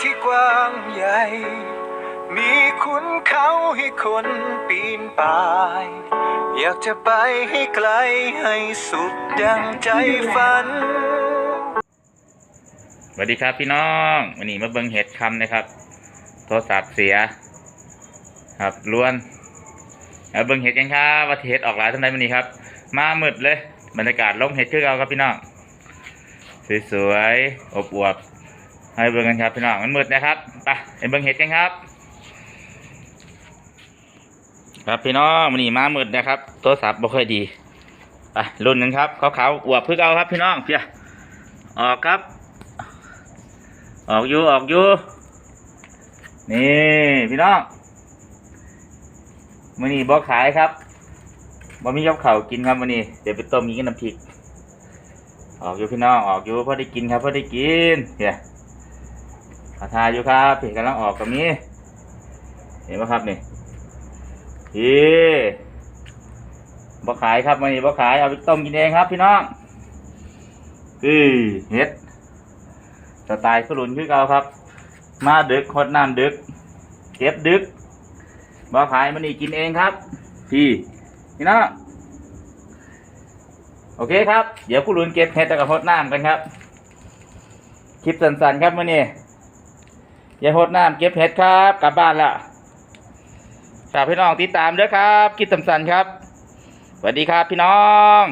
ที่กว้างใหญ่ มีขุนเขาให้คนปีนป่าย อยากจะไปให้ไกลให้สุดดังใจฝัน สวัสดีครับพี่น้องวันนี้มาเบิ่งเห็ดคำนะครับ โทรศัพท์เสีย ครับล้วนเอาเบิ่งเห็ดกันครับว่าเห็ดออกหลายทำไมวันนี้ครับ มามืดเลย บรรยากาศลงเห็ดคือเราครับพี่น้องสวยๆอบอวบ ให้เบิ่งกันครับพี่น้องมันมืดนะครับไปไปเบิ่งเห็ดกันครับ ครับพี่น้องวันนี้มามืดนะครับโทรศัพท์บ่ค่อยดีไปรุ่นนึงครับขาวๆอวบพื่อเอาครับพี่น้องเพียออกครับ ออกอยู่ออกอยู่นี่พี่น้องมื้อนี้บ่ขายครับบ่มีกับข้ากินครับมื้อนี้เดี๋ยวไปต้มกินกับน้ำพริกออกอยู่พี่น้องออกอยู่พอได้กินครับพอได้กินเดี๋ย วอาทาอยู่ครับพี่กำลังออกกับนี้ เห็นไหมครับนี่พี่บ่ขายครับมื้อนี้บ่ขายเอาไปต้มกินเองครับ พี่น้องคือเฮ็ดสไตล์ขลุนคือเก่าครับ มาดึกหดน้ำดึก เก็บดึกบ่ขายมันนี่กินเองครับ พี่นี่นะโอเคครับ เดี๋ยวผู้ลุนเก็บเห็ดแล้วกับหดน้ำกันครับ คลิปสั้นๆครับมื่อนี้ อย่าหดน้ำเก็บเห็ดครับ กลับบ้านละฝากพี่น้องติดตามด้วยครับคลิปสั้นครับสวัสดีครับพี่น้อง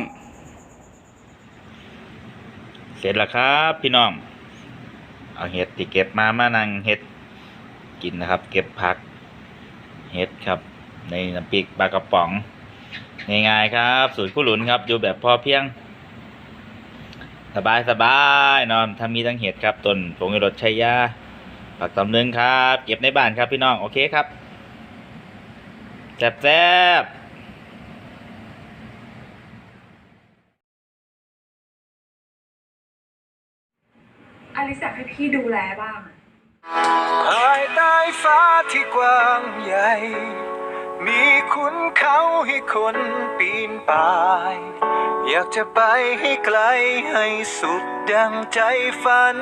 เสร็จแล้วครับ พี่น้อง เอาเห็ดที่เก็บมามานั่งเห็ดกินนะครับ เก็บผักเห็ดครับ ในน้ำพริกปลากระป๋องง่ายๆครับ สูตรคู่หลุนครับ อยู่แบบพอเพียง สบายสบายๆนอนถ้ามีทั้งเห็ดครับต้นผงรสชัยยา ผักตำลึงครับ เก็บในบ้านครับพี่น้อง โอเคครับแซ่บๆอลิสอยากให้พี่ดูแลบ้างอะภายใต้ฟ้าที่กว้างใหญ่ มีขุนเขาให้คนปีนป่าย อยากจะไปให้ไกลให้สุดดังใจฝัน